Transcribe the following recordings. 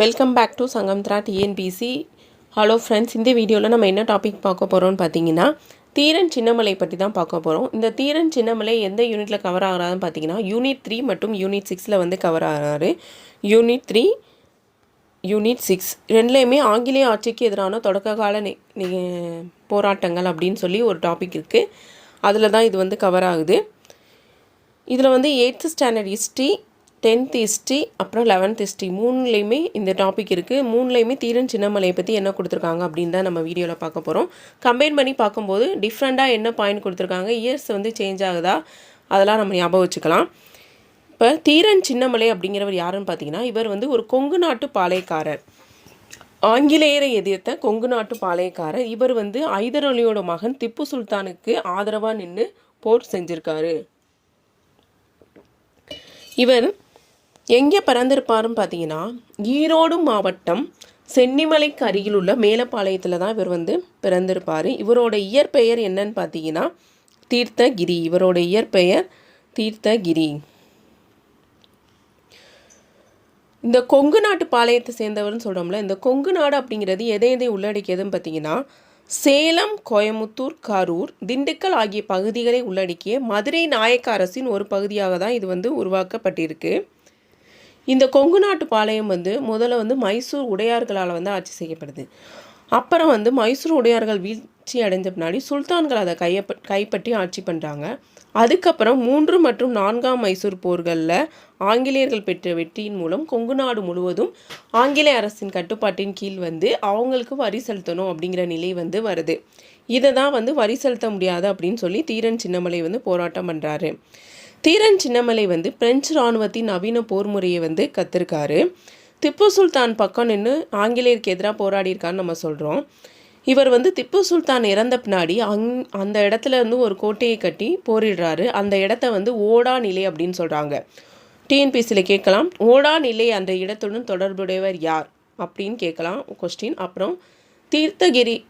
Welcome back to திராட் TNPSC hello friends இந்த வீடியோவில் நம்ம என்ன டாபிக் பார்க்க போகிறோம்னு பார்த்தீங்கன்னா தீரன் சின்னமலை பற்றி தான் பார்க்க போகிறோம் இந்த தீரன் சின்னமலை எந்த யூனிட்டில் கவர் ஆகிறாருன்னு பார்த்தீங்கன்னா யூனிட் த்ரீ மற்றும் யூனிட் சிக்ஸில் வந்து கவர் ஆகிறாரு. யூனிட் த்ரீ யூனிட் சிக்ஸ் ரெண்டுலேயுமே ஆங்கிலேய ஆட்சிக்கு எதிரான தொடக்க கால போராட்டங்கள் அப்படின்னு சொல்லி ஒரு டாபிக் இருக்குது அதில் தான் இது வந்து கவர் ஆகுது. இதில் வந்து eighth standard history tenth history அப்புறம் லெவன்த் ஹிஸ்ட்ரி மூணுலேயுமே இந்த டாபிக் இருக்குது மூணுலேயுமே தீரன் சின்னமலையை பற்றி என்ன கொடுத்துருக்காங்க அப்படின்னு தான் நம்ம வீடியோவில் பார்க்க போகிறோம் கம்பைன் பண்ணி பார்க்கும்போது டிஃப்ரெண்ட்டாக என்ன பாயிண்ட் கொடுத்துருக்காங்க? இயர்ஸ் வந்து சேஞ்ச் ஆகுதா? அதெல்லாம் நம்ம ஞாபகம் வச்சுக்கலாம். இப்போ தீரன் சின்னமலை அப்படிங்கிறவர் யாருன்னு பார்த்தீங்கன்னா இவர் வந்து ஒரு கொங்கு நாட்டு பாளையக்காரர். ஆங்கிலேயரை எதிர்த்த கொங்கு நாட்டு பாளையக்காரர். இவர் வந்து ஐதர் மகன் திப்பு சுல்தானுக்கு ஆதரவாக நின்று போர் செஞ்சுருக்காரு. இவர் எங்கே பிறந்திருப்பாருன்னு பார்த்தீங்கன்னா ஈரோடு மாவட்டம் சென்னிமலைக்கு அருகில் உள்ள மேலப்பாளையத்தில் தான் இவர் வந்து பிறந்திருப்பார். இவரோட இயற்பெயர் என்னன்னு பார்த்தீங்கன்னா தீர்த்தகிரி. இவரோட இயற்பெயர் தீர்த்தகிரி. இந்த கொங்கு நாட்டு பாளையத்தை சேர்ந்தவர்னு சொல்கிறோம்ல இந்த கொங்கு நாடு அப்படிங்கிறது எதை எதை உள்ளடக்கியதுன்னு பார்த்தீங்கன்னா சேலம் கோயமுத்தூர் கரூர் திண்டுக்கல் ஆகிய பகுதிகளை உள்ளடக்கிய மதுரை நாயக்க அரசின் ஒரு பகுதியாக தான் இது வந்து உருவாக்கப்பட்டிருக்கு. இந்த கொங்கு நாட்டு பாளையம் வந்து முதல்ல வந்து மைசூர் உடையார்களால் வந்து ஆட்சி செய்யப்படுது. அப்புறம் வந்து மைசூர் உடையார்கள் வீழ்ச்சி அடைஞ்ச பின்னாடி சுல்தான்கள் அதை கையப்ப கைப்பற்றி ஆட்சி பண்ணுறாங்க அதுக்கப்புறம் மூன்று மற்றும் நான்காம் மைசூர் போர்களில் ஆங்கிலேயர்கள் பெற்ற வெற்றியின் மூலம் கொங்கு நாடு முழுவதும் ஆங்கிலேய அரசின் கட்டுப்பாட்டின் கீழ் வந்து அவங்களுக்கு வரி செலுத்தணும் அப்படிங்கிற நிலை வந்து வருது. இதை தான் வந்து வரி செலுத்த முடியாது அப்படின்னு சொல்லி தீரன் சின்னமலை வந்து போராட்டம் பண்ணுறாரு தீரன் சின்னமலை வந்து பிரெஞ்சு இராணுவத்தின் நவீன போர் முறையை வந்து கற்றுருக்காரு திப்பு சுல்தான் பக்கம் நின்று ஆங்கிலேயருக்கு எதிராக போராடியிருக்கான்னு நம்ம சொல்கிறோம் இவர் வந்து திப்பு சுல்தான் இறந்த பின்னாடி அங் அந்த இடத்துல இருந்து ஒரு கோட்டையை கட்டி போரிடுறாரு. அந்த இடத்த வந்து ஓடா நிலை அப்படின்னு சொல்கிறாங்க டிஎன்பிசியில் கேட்கலாம். ஓடா நிலை அந்த இடத்துடன் தொடர்புடையவர் யார் அப்படின்னு கேட்கலாம். கொஸ்டின் அப்புறம் தீர்த்தகிரி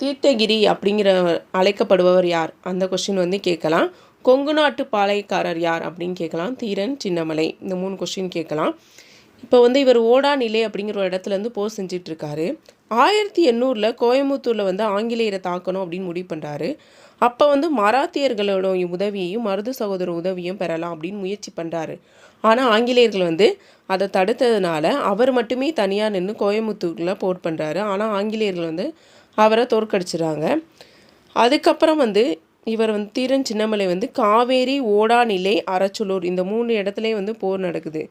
தீர்த்தகிரி அப்படிங்கிற அழைக்கப்படுபவர் யார்? அந்த கொஸ்டின் வந்து கேட்கலாம். கொங்கு நாட்டு பாளையக்காரர் யார் அப்படின்னு கேட்கலாம். தீரன் சின்னமலை இந்த மூணு கொஸ்டின் கேட்கலாம். இப்போ வந்து இவர் ஓடா நிலை அப்படிங்கிற ஒரு இடத்துல இருந்து போர் செஞ்சிட்ருக்காரு ஆயிரத்தி எண்ணூறில் கோயம்புத்தூரில் வந்து ஆங்கிலேயரை தாக்கணும் அப்படின்னு முடிவு பண்ணுறாரு அப்போ வந்து மராத்தியர்களோட உதவியையும் மருது சகோதர உதவியும் பெறலாம் அப்படின்னு முயற்சி பண்ணுறாரு ஆனால் ஆங்கிலேயர்கள் வந்து அதை தடுத்ததுனால அவர் மட்டுமே தனியாக நின்று கோயம்புத்தூரில் போர் பண்ணுறாரு ஆனால் ஆங்கிலேயர்கள் வந்து அவரை தோற்கடிச்சிடுறாங்க. அதுக்கப்புறம் வந்து இவர் வந்து தீரன் சின்னமலை வந்து காவேரி ஓடாநிலை அரச்சலூர் இந்த மூணு இடத்துலையும் வந்து போர் நடக்குது.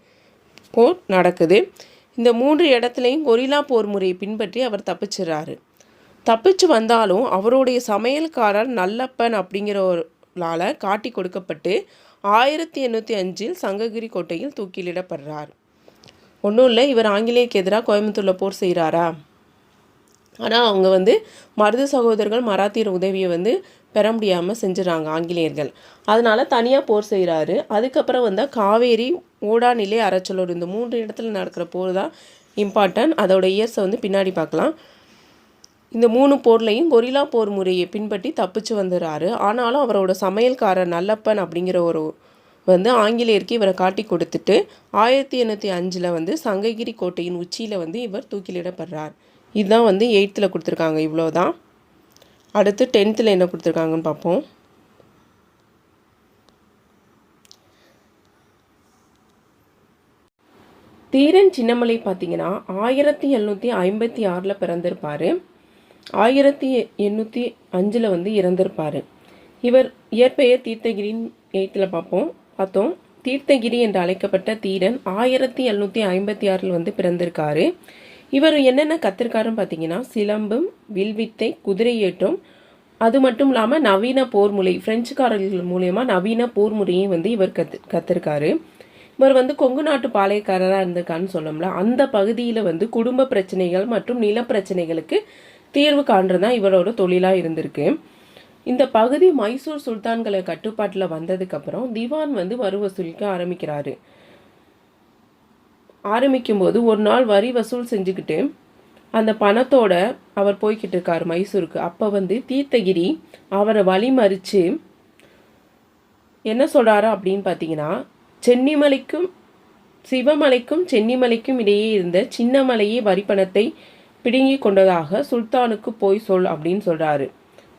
போர் நடக்குது. இந்த மூன்று இடத்துலையும் கொரில்லா போர் முறையை பின்பற்றி அவர் தப்பிச்சிடுறாரு தப்பிச்சு வந்தாலும் அவருடைய சமையல்காரர் நல்லப்பன் அப்படிங்கிறவரால் காட்டி கொடுக்கப்பட்டு ஆயிரத்தி எண்ணூற்றி அஞ்சில் சங்ககிரி கோட்டையில் தூக்கிலிடப்படுறார். ஒன்றும் இல்லை இவர் ஆங்கிலேயருக்கு எதிராக கோயம்புத்தூரில் போர் செய்கிறாரா ஆனால் அவங்க வந்து மருது சகோதரர்கள் மராத்தியர் உதவியை வந்து பெற முடியாமல் செஞ்சுறாங்க ஆங்கிலேயர்கள். அதனால் தனியாக போர் செய்கிறாரு அதுக்கப்புறம் வந்து காவேரி ஓடாநிலை அறச்சலூர் இந்த மூன்று இடத்துல நடக்கிற போர் தான் இம்பார்ட்டன்ட். அதோட இயர்ஸை வந்து பின்னாடி பார்க்கலாம். இந்த மூணு போர்லையும் கொரில்லா போர் முறையை பின்பற்றி தப்பிச்சு வந்துடுறாரு ஆனாலும் அவரோட சமையல்காரர் நல்லப்பன் அப்படிங்கிற ஒரு வந்து ஆங்கிலேயருக்கு இவரை காட்டி கொடுத்துட்டு ஆயிரத்தி எண்ணூற்றி அஞ்சில் வந்து சங்ககிரி கோட்டையின் உச்சியில் வந்து இவர் தூக்கிலிடப்படுறார். இதுதான் வந்து எயித்தில் கொடுத்துருக்காங்க. இவ்வளோ தான் அடுத்து டென்த்தில் என்ன கொடுத்துருக்காங்கன்னு பார்ப்போம். தீரன் சின்னமலை பார்த்தீங்கன்னா ஆயிரத்தி எழுநூற்றி ஐம்பத்தி ஆறில் பிறந்திருப்பார். ஆயிரத்தி எண்ணூற்றி அஞ்சில் வந்து இறந்திருப்பார். இவர் இயற்பெயர் தீர்த்தகிரின் எய்த்தில் பார்ப்போம். பார்த்தோம். தீர்த்தகிரி என்று அழைக்கப்பட்ட தீரன் ஆயிரத்தி எழுநூற்றி ஐம்பத்தி ஆறில் வந்து பிறந்திருக்காரு. இவர் என்னென்ன கத்திருக்காருன்னு பார்த்தீங்கன்னா சிலம்பம் வில்வித்தை குதிரையேற்றம் அது மட்டும் இல்லாமல் நவீன போர் முறை பிரெஞ்சுக்காரர்கள் மூலயமா நவீன போர்முறையும் வந்து இவர் கத்து கத்திருக்காரு. இவர் வந்து கொங்கு நாட்டு பாளையக்காரராக இருந்திருக்கான்னு சொன்னோம்ல அந்த பகுதியில் வந்து குடும்ப பிரச்சனைகள் மற்றும் நில பிரச்சனைகளுக்கு தீர்வு காண்றது தான் இவரோட தொழிலாக இருந்திருக்கு. இந்த பகுதி மைசூர் சுல்தான்களை கட்டுப்பாட்டில் வந்ததுக்கப்புறம் திவான் வந்து வரி வசூலிக்க ஆரம்பிக்கிறாரு. ஆரம்பிக்கும்போது ஒரு நாள் வரி வசூல் செஞ்சுக்கிட்டு அந்த பணத்தோட அவர் போய்கிட்டு இருக்கார் மைசூருக்கு. அப்போ வந்து தீர்த்தகிரி அவரை வழிமறித்து என்ன சொல்கிறாரு அப்படின்னு பார்த்தீங்கன்னா சென்னிமலைக்கும் சிவமலைக்கும் சென்னிமலைக்கும் இடையே இருந்த சின்னமலையே வரி வரிப்பணத்தை பிடுங்கி கொண்டதாக சுல்தானுக்கு போய் சொல் அப்படின்னு சொல்கிறாரு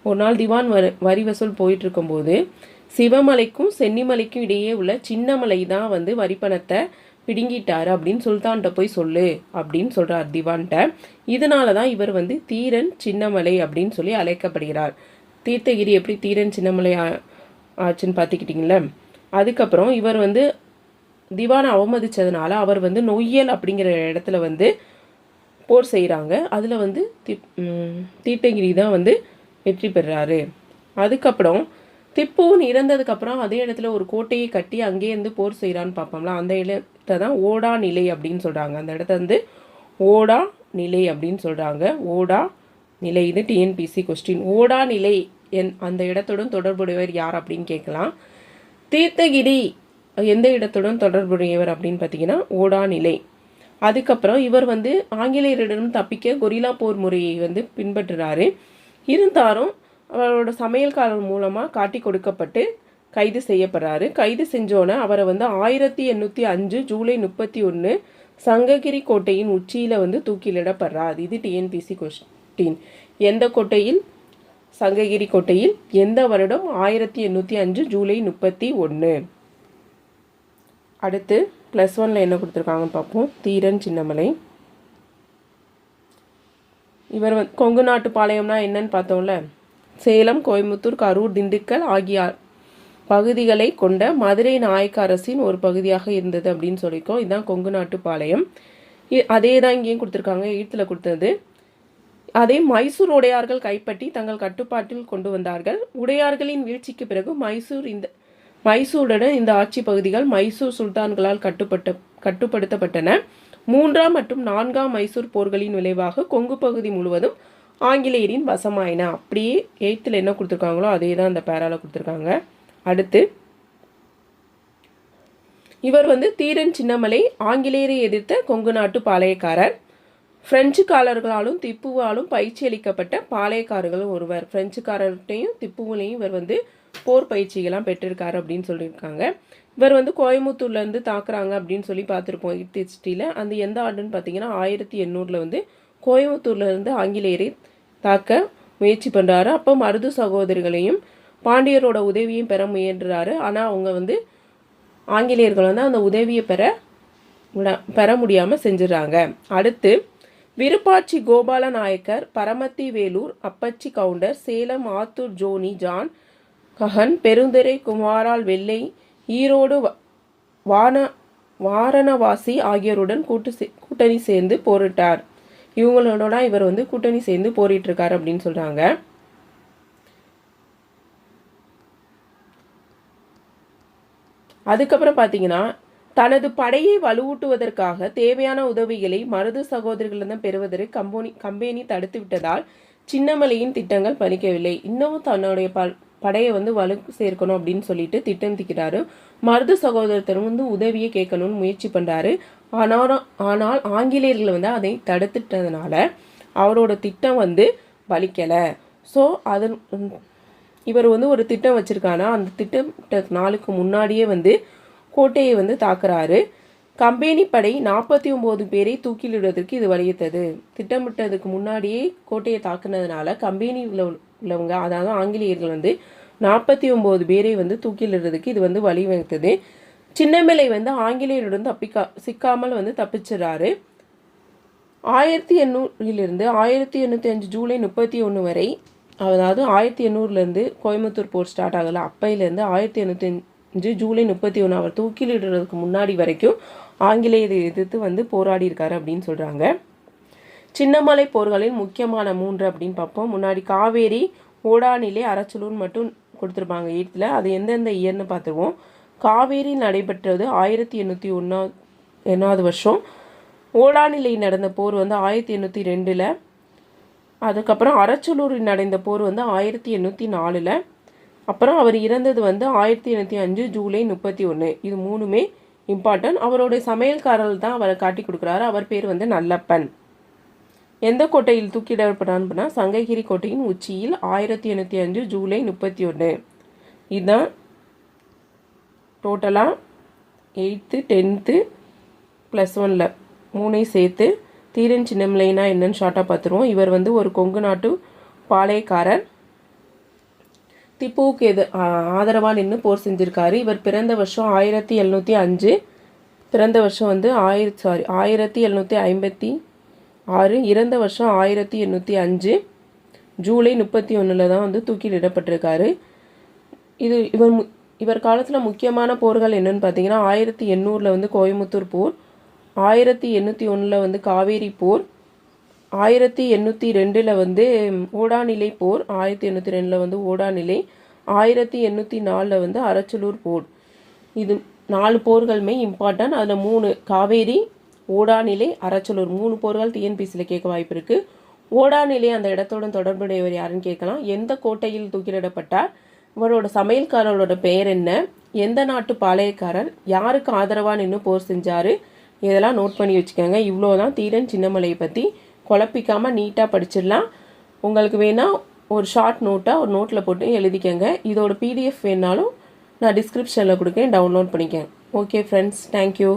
ஒரு நாள் திவான் வரி வரி வசூல் போயிட்டு இருக்கும்போது சிவமலைக்கும் சென்னிமலைக்கும் இடையே உள்ள சின்னமலை தான் வந்து வரிப்பணத்தை பிடுங்கிட்டாரு அப்படின்னு சுல்தான்கிட்ட போய் சொல்லு அப்படின்னு சொல்கிறார் திவான்கிட்ட. இதனால தான் இவர் வந்து தீரன் சின்னமலை அப்படின்னு சொல்லி அழைக்கப்படுகிறார். தீர்த்தகிரி எப்படி தீரன் சின்னமலை ஆச்சுன்னு பார்த்துக்கிட்டிங்களே அதுக்கப்புறம் இவர் வந்து திவானை அவமதித்ததுனால அவர் வந்து நொய்யல் அப்படிங்கிற இடத்துல வந்து போர் செய்கிறாங்க அதில் வந்து திப் தீர்த்தகிரி தான் வந்து வெற்றி பெறுறாரு அதுக்கப்புறம் திப்புவும் இறந்ததுக்கப்புறம் அதே இடத்துல ஒரு கோட்டையை கட்டி அங்கேயே இருந்து போர் செய்கிறான்னு பார்ப்போம்ல அந்த இடத்த தான் ஓடா நிலை அப்படின்னு சொல்கிறாங்க அந்த இடத்த வந்து ஓடா நிலை அப்படின்னு சொல்கிறாங்க ஓடா நிலை இது டிஎன்பிசி கொஸ்டின் ஓடா நிலை என் அந்த இடத்துடன் தொடர்புடையவர் யார் அப்படின்னு கேட்கலாம். தீர்த்தகிரி எந்த இடத்துடன் தொடர்புடையவர் அப்படின்னு பார்த்தீங்கன்னா ஓடா நிலை. அதுக்கப்புறம் இவர் வந்து ஆங்கிலேயரிடம் தப்பிக்க கொரில்லா போர் முறையை வந்து பின்பற்றுறாரு. இருந்தாலும் அவரோட சமையல்காரர் மூலமாக காட்டி கொடுக்கப்பட்டு கைது செய்யப்படுறாரு. கைது செஞ்சோன்னே அவரை வந்து ஆயிரத்தி எண்ணூற்றி அஞ்சு ஜூலை முப்பத்தி ஒன்று சங்ககிரி கோட்டையின் உச்சியில் வந்து தூக்கிலிடப்படுறார். இது டிஎன்பிசி கொஸ்டின். எந்த கோட்டையில்? சங்ககிரி கோட்டையில். எந்த வருடம்? ஆயிரத்தி எண்ணூற்றி அஞ்சு ஜூலை முப்பத்தி ஒன்று அடுத்து ப்ளஸ் ஒனில் என்ன கொடுத்துருக்காங்கன்னு பார்ப்போம். தீரன் சின்னமலை. இவர் வந்து கொங்கு நாட்டு பாளையம்னா என்னன்னு பார்த்தோம்ல? சேலம் கோயம்புத்தூர் கரூர் திண்டுக்கல் ஆகிய பகுதிகளை கொண்ட மதுரை நாயக்க அரசின் ஒரு பகுதியாக இருந்தது அப்படின்னு சொல்லியிருக்கோம். இதுதான் கொங்கு நாட்டு பாளையம். அதே தான் இங்கேயும் கொடுத்துருக்காங்க ஈழத்தில் கொடுத்தது. அதே மைசூர் உடையார்கள் கைப்பற்றி தங்கள் கட்டுப்பாட்டில் கொண்டு வந்தார்கள். உடையார்களின் வீழ்ச்சிக்கு பிறகு மைசூர் இந்த மைசூருடன் இந்த ஆட்சி பகுதிகள் மைசூர் சுல்தான்களால் கட்டுப்பட்ட கட்டுப்படுத்தப்பட்டன. மூன்றாம் மற்றும் நான்காம் மைசூர் போர்களின் விளைவாக கொங்கு பகுதி முழுவதும் ஆங்கிலேயரின் வசமாயின. அப்படியே எயித்தில் என்ன கொடுத்துருக்காங்களோ அதே தான் அந்த பேரால கொடுத்துருக்காங்க. அடுத்து இவர் வந்து தீரன் சின்னமலை ஆங்கிலேயரை எதிர்த்த கொங்கு நாட்டு பாளையக்காரர். பிரெஞ்சுக்காரர்களாலும் திப்புவாலும் பயிற்சி அளிக்கப்பட்ட பாளையக்காரர்களும் ஒருவர். பிரெஞ்சுக்காரர்கிட்டையும் திப்புவிலையும் இவர் வந்து போர் பயிற்சிகள்லாம் பெற்றிருக்காரு அப்படின்னு சொல்லியிருக்காங்க. இவர் வந்து கோயம்புத்தூர்லேருந்து தாக்குறாங்க அப்படின்னு சொல்லி பார்த்துருப்போம் ஈர்த்தி ஹிஸ்ட்ரியில் அந்த எந்த ஆண்டுன்னு பார்த்தீங்கன்னா ஆயிரத்தி எண்ணூறில் வந்து கோயம்புத்தூர்லேருந்து ஆங்கிலேயரை தாக்க முயற்சி பண்ணுறாரு அப்போ மருது சகோதரிகளையும் பாண்டியரோட உதவியும் பெற முயன்றாரு. ஆனால் அவங்க வந்து ஆங்கிலேயர்கள் வந்து அந்த உதவியை பெற விட- பெற முடியாமல் செஞ்சிடறாங்க. அடுத்து விருப்பாட்சி கோபால நாயக்கர் பரமத்தி வேலூர் அப்பச்சி கவுண்டர் சேலம் ஆத்தூர் ஜோனி ஜான் கஹன் பெருந்துரை குமாரால் வெள்ளை ஈரோடு வான வாரணவாசி ஆகியோருடன் கூட்டு கூட்டணி சேர்ந்து போரிட்டார். இவங்களோட தான் இவர் வந்து கூட்டணி சேர்ந்து போரிட்டு இருக்காரு அப்படின்னு சொல்றாங்க. அதுக்கப்புறம் பார்த்தீங்கன்னா தனது படையை வலுவூட்டுவதற்காக தேவையான உதவிகளை மருது சகோதரிகளிடம் பெறுவதற்கு கம்போனி கம்பெனி தடுத்து விட்டதால் சின்னமலையின் திட்டங்கள் பலிக்கவில்லை. இன்னமும் தன்னுடைய ப படையை வந்து வலு சேர்க்கணும் அப்படின்னு சொல்லிட்டு திட்டம் திக்கிறாரு மருது சகோதரத்தரும் வந்து உதவியை கேட்கணும்னு முயற்சி பண்ணுறாரு ஆனால் ஆனால் ஆங்கிலேயர்கள் வந்து அதை தடுத்துட்டதுனால அவரோட திட்டம் வந்து வலிக்கலை ஸோ அதன் இவர் வந்து ஒரு திட்டம் வச்சுருக்கானா? அந்த திட்டம் நாளுக்கு முன்னாடியே வந்து கோட்டையை வந்து தாக்குறாரு. கம்பெனி படை நாற்பத்தி ஒம்பது பேரை தூக்கிலிடுவதற்கு இது வலியுறுத்தது. திட்டமிட்டதுக்கு முன்னாடியே கோட்டையை தாக்குனதுனால கம்பெனியில் உள்ளவங்க. அதாவது ஆங்கிலேயர்கள் வந்து நாற்பத்தி ஒம்பது பேரை வந்து தூக்கிலிடுறதுக்கு இது வந்து வழிவகுத்தது. சின்னமலை வந்து ஆங்கிலேயருடன் தப்பிக்கா சிக்காமல் வந்து தப்பிச்சிடுறாரு. ஆயிரத்தி எண்ணூறிலிருந்து ஆயிரத்தி எண்ணூற்றி அஞ்சு ஜூலை முப்பத்தி ஒன்று வரை அதாவது ஆயிரத்தி எண்ணூறுலேருந்து கோயம்புத்தூர் போர் ஸ்டார்ட் ஆகல. அப்பையிலேருந்து ஆயிரத்தி எண்ணூற்றி அஞ்சு ஜூலை முப்பத்தி ஒன்று அவர் தூக்கிலிடுறதுக்கு முன்னாடி வரைக்கும் ஆங்கிலேயரை எதிர்த்து வந்து போராடி இருக்காரு அப்படின்னு சொல்கிறாங்க சின்னமலை போர்களின் முக்கியமான மூன்று அப்படின்னு பார்ப்போம். முன்னாடி காவேரி ஓடானிலே அரச்சலூர் மட்டும் கொடுத்துருப்பாங்க எயித்தில் அது எந்தெந்த இயர்னு பார்த்துருவோம். காவேரி நடைபெற்றது ஆயிரத்தி எண்ணூற்றி ஒன்றா எண்ணாவது வருஷம். ஓடாநிலை நடந்த போர் வந்து ஆயிரத்தி எண்ணூற்றி ரெண்டில். அதுக்கப்புறம் அரச்சலூரில் நடந்த போர் வந்து ஆயிரத்தி எண்ணூற்றி நாலில். அப்புறம் அவர் இறந்தது வந்து ஆயிரத்தி எண்ணூற்றி அஞ்சு ஜூலை முப்பத்தி ஒன்று இது மூணுமே இம்பார்ட்டன்ட் அவருடைய சமையல்காரர் தான் அவரை காட்டி கொடுக்குறாரு. அவர் பேர் வந்து நல்லப்பன். எந்த கோட்டையில் தூக்கிடப்பட்டான்னு சங்ககிரி கோட்டையின் உச்சியில் ஆயிரத்தி எண்ணூற்றி அஞ்சு ஜூலை முப்பத்தி ஒன்று இதுதான் டோட்டலாக எயித்து டென்த்து ப்ளஸ் ஒனில் மூணையும் சேர்த்து தீரன் சின்னமலைனா என்னன்னு ஷார்ட்டாக பார்த்துருவோம். இவர் வந்து ஒரு கொங்கு நாட்டு பாளையக்காரர். திப்புவுக்கு எது ஆதரவாக நின்று போர் செஞ்சுருக்காரு. இவர் பிறந்த வருஷம் ஆயிரத்தி எழுநூற்றி அஞ்சு. பிறந்த வருஷம் வந்து ஆயிரத்தி சாரி ஆயிரத்தி எழுநூற்றி ஐம்பத்தி ஆறு இறந்த வருஷம் ஆயிரத்தி எண்ணூற்றி அஞ்சு ஜூலை முப்பத்தி ஒன்றில் தான் வந்து தூக்கிலிடப்பட்டிருக்காரு இது இவர் மு இவர் காலத்தில் முக்கியமான போர்கள் என்னென்னு பார்த்தீங்கன்னா ஆயிரத்தி எண்ணூறில் வந்து கோயம்புத்தூர் போர் ஆயிரத்தி எண்ணூற்றி ஒன்றில் வந்து காவேரி போர் ஆயிரத்தி எண்ணூற்றி ரெண்டில் வந்து ஓடாநிலை போர் ஆயிரத்தி எண்ணூற்றி ரெண்டில் வந்து ஓடாநிலை ஆயிரத்தி எண்ணூற்றி நாலில் வந்து அரச்சலூர் போர். இது நாலு போர்களுமே இம்பார்ட்டன்ட் அதில் மூணு காவேரி ஓடாநிலை அறச்சலூர் மூணு போர்கள் டிஎன்பிசியில் கேட்க வாய்ப்பு இருக்குது ஓடாநிலை அந்த இடத்தோட தொடர்புடையவர் யாருன்னு கேட்கலாம். எந்த கோட்டையில் தூக்கிலிடப்பட்டார்? இவரோட சமையல்காரரோட பெயர் என்ன? எந்த நாட்டு பாளையக்காரர்? யாருக்கு ஆதரவாக நின்று போர் செஞ்சார்? இதெல்லாம் நோட் பண்ணி வச்சுக்கோங்க. இவ்வளோ தான் தீரன் சின்னமலையை பற்றி குழப்பிக்காமல் நீட்டாக படிச்சிடலாம். உங்களுக்கு வேணால் ஒரு ஷார்ட் நோட்டாக ஒரு நோட்டில் போட்டு எழுதிக்கங்க. இதோட பிடிஎஃப் வேணாலும் நான் டிஸ்கிரிப்ஷனில் கொடுக்கேன். டவுன்லோட் பண்ணிக்கங்க. Okay friends thank you